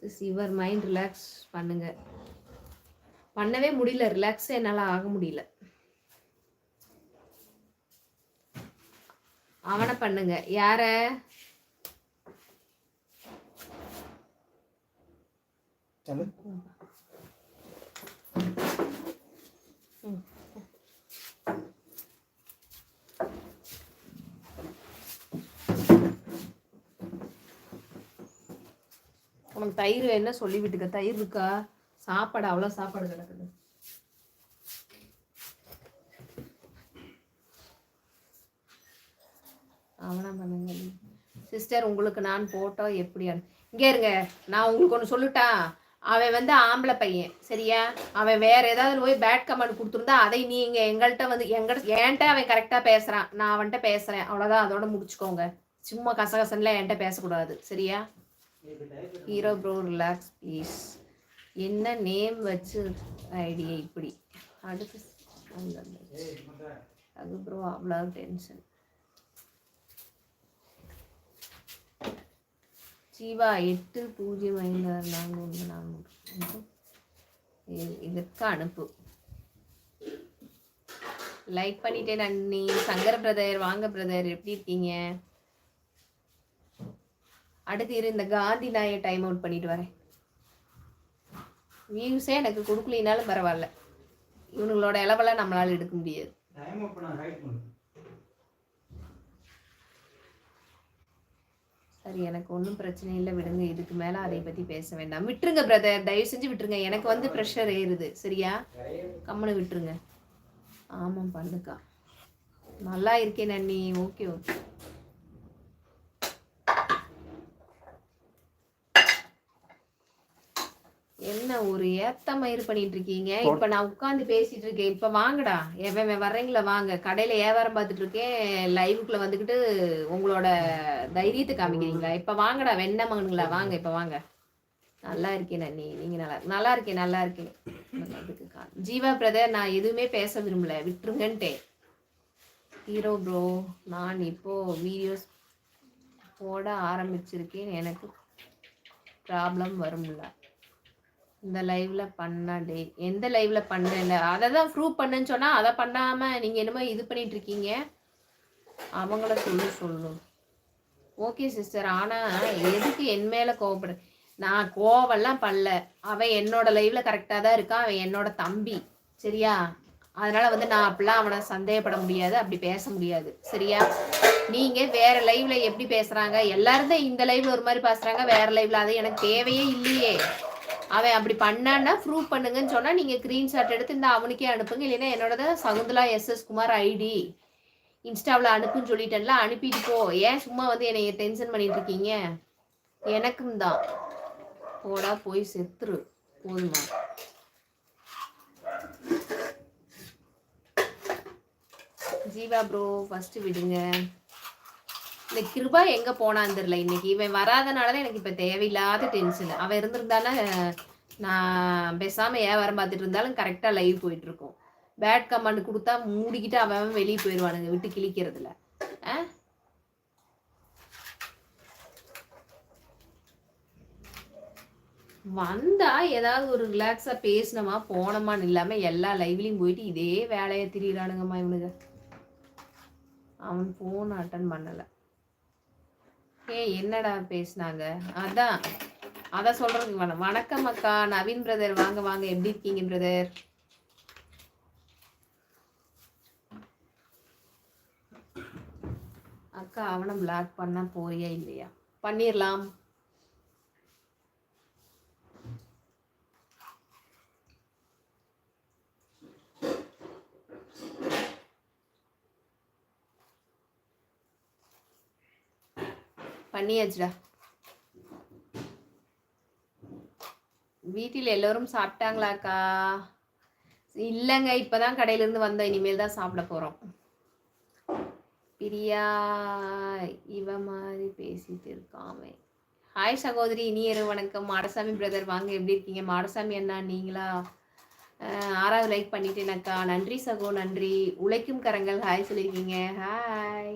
Sis your mind relax பண்ணுங்க. பண்ணவே முடியல. ரிலாக்ஸே என்னால் ஆக முடியல. அவனை பண்ணுங்க. யார? சொல்லு உனக்கு தயிர் என்ன சொல்லி விட்டுக்க? தயிர் இருக்கா? சாப்பாடு அவ்வளோ சாப்பாடு கிடக்குது. அவனா பண்ணுங்க. சிஸ்டர் உங்களுக்கு நான் போட்டோ எப்படியாரு இங்கே இருங்க. நான் உங்களுக்கு ஒன்று சொல்லட்டா அவன் வந்து ஆம்பளை பையன். சரியா? அவன் வேற ஏதாவது போய் பேட் கமெண்ட் கொடுத்துருந்தா அதை நீங்க எங்கள்கிட்ட வந்து எங்கிட்ட என்கிட்ட அவன் கரெக்டாக பேசுறான். நான் அவன்கிட்ட பேசுறேன். அவ்வளோதான் அதோட முடிச்சுக்கோங்க. சும்மா கசகசன்லாம் என்கிட்ட பேசக்கூடாது. சரியா? ஹீரோ ப்ரோ ரிலாக்ஸ் ப்ளீஸ் என்ன நேம் வச்சு ஐடியா இப்படி? அடுத்து அது ப்ரோ அவ்வளோ டென்ஷன் ஜீவா எட்டு பூஜ்ஜியம் ஐந்து ஆறு நான்கு ஒன்று நான்கு இதற்கு அனுப்பு. லைக் பண்ணிட்டேன் அண்ணி. சங்கர் பிரதர் வாங்க பிரதர் எப்படி இருக்கீங்க? அடுத்து இரு இந்த காந்தி நாயை டைம் அவுட் பண்ணிட்டு வரேன். வியூஸே எனக்கு கொடுக்கலினாலும் பரவாயில்ல. இவனுங்களோட இளவெல்லாம் நம்மளால எடுக்க முடியாது. சரி எனக்கு ஒன்றும் பிரச்சனை இல்லை விடுங்க. இதுக்கு மேலே அதை பற்றி பேச வேண்டாம். விட்டுருங்க பிரதர் தயவு செஞ்சு விட்டுருங்க. எனக்கு வந்து ப்ரெஷர் ஏறுது. சரியா? கம்முன்னு விட்டுருங்க. ஆமாம் பண்ணுக்கா. நல்லா இருக்கேன் அண்ணி ஓகே ஓகே என்ன ஒரு ஏத்த மயிர் பண்ணிட்டு இருக்கீங்க இப்ப நான் உட்கார்ந்து பேசிட்டு இருக்கேன் இப்ப வாங்கடா. எவன் வர்றீங்களா? வாங்க. கடையில வியாபாரம் பார்த்துட்டு இருக்கேன் லைவுக்குள்ள வந்துகிட்டு உங்களோட தைரியத்தை காமிக்கிறீங்களா? இப்ப வாங்கடா. வெண்ண மகனுங்களா? வாங்க இப்ப வாங்க. நல்லா இருக்கேன் அண்ணி. நீங்க நல்லா நல்லா இருக்கேன் நல்லா இருக்கேன். ஜீவா பிரதர் நான் எதுவுமே பேச விரும்பல. விட்டுருங்கன்ட்டேன். ஹீரோ ப்ரோ நான் இப்போ வீடியோஸ் போட ஆரம்பிச்சிருக்கேன். எனக்கு ப்ராப்ளம் வரும்ல இந்த லைவ்ல பண்ண டே எந்த லைவ்ல பண்ணல அதை தான் ப்ரூவ் பண்ணுன்னு சொன்னா அதை பண்ணாம நீங்க என்னமோ இது பண்ணிட்டு இருக்கீங்க. அவங்கள சொல்லு சொல்லு. ஓகே சிஸ்டர் ஆனா எதுக்கு என் மேல கோவப்படு? நான் கோவெல்லாம் பண்ணல அவன் என்னோட லைவ்ல கரெக்டாக தான் இருக்கான். அவன் என்னோட தம்பி. சரியா? அதனால வந்து நான் அப்படிலாம் அவனை சந்தேகப்பட முடியாது. அப்படி பேச முடியாது. சரியா? நீங்க வேற லைவ்ல எப்படி பேசுறாங்க? எல்லாரும் இந்த லைவ்ல ஒரு மாதிரி பேசுறாங்க. வேற லைவ்ல அது எனக்கு தேவையே இல்லையே. அவன் அப்படி பண்ணான்னா ப்ரூவ் பண்ணுங்கன்னு சொன்னா நீங்க ஸ்கிரீன்ஷாட் எடுத்து இந்த அவனுக்கே அனுப்புங்க. இல்லைன்னா என்னோட Shakuntala S S Kumar ID இன்ஸ்டாவில் அனுப்புன்னு சொல்லிட்டேன்ல அனுப்பிட்டு போ. ஏன் சும்மா வந்து என்னை டென்ஷன் பண்ணிட்டு இருக்கீங்க? எனக்கும் தான். போடா போய் செத்துரு. போதுமா? ஜீவா ப்ரோ ஃபஸ்ட்டு விடுங்க. இந்த கிருபா எங்க போனான்னு தெரியல. இன்னைக்கு இவன் வராதனால தான் எனக்கு இப்ப தேவையில்லாத டென்ஷன் அவன் இருந்திருந்தானா நான் பேசாம வியாபாரம் பார்த்துட்டு இருந்தாலும் கரெக்டா லைவ் போயிட்டு இருக்கும். பேட் கமாண்ட் கொடுத்தா மூடிக்கிட்டு அவன் அவன் வெளியே போயிடுவானுங்க விட்டு கிழிக்கிறதுல. ஆ? வந்தா ஏதாவது ஒரு ரிலாக்ஸா பேசினமா போனோமான்னு இல்லாம எல்லா லைவ்லயும் போயிட்டு இதே வேலையை திரியிறானுங்கம்மா இவனுங்க. அவன் போன் அட்டன் பண்ணலை. ஏ என்னடா பேசுனாங்க? அதான். அதான் சொல்றது வண வணக்கம் அக்கா. நவீன் பிரதர் வாங்க வாங்க. எப்படி இருக்கீங்க பிரதர் அக்கா அவனை பிளாக் பண்ணா போறியா இல்லையா? பண்ணிடலாம் பண்ணியாச்சுடா. வீட்டில் எல்லோரும் சாப்பிட்டாங்களாக்கா? இல்லைங்க இப்போ தான் கடையிலேருந்து வந்தோம். இனிமேல் தான் சாப்பிட போகிறோம் பிரியா இவ மாதிரி பேசிட்டு இருக்காமே. ஹாய் சகோதரி. இனியரு வணக்கம். மாடசாமி பிரதர் வாங்க. எப்படி இருக்கீங்க? மாடசாமி அண்ணா நீங்களா? ஆறாவது லைக் பண்ணிட்டேனக்கா. நன்றி சகோ. நன்றி. உழைக்கும் கரங்கள். ஹாய் சொல்லியிருக்கீங்க. ஹாய்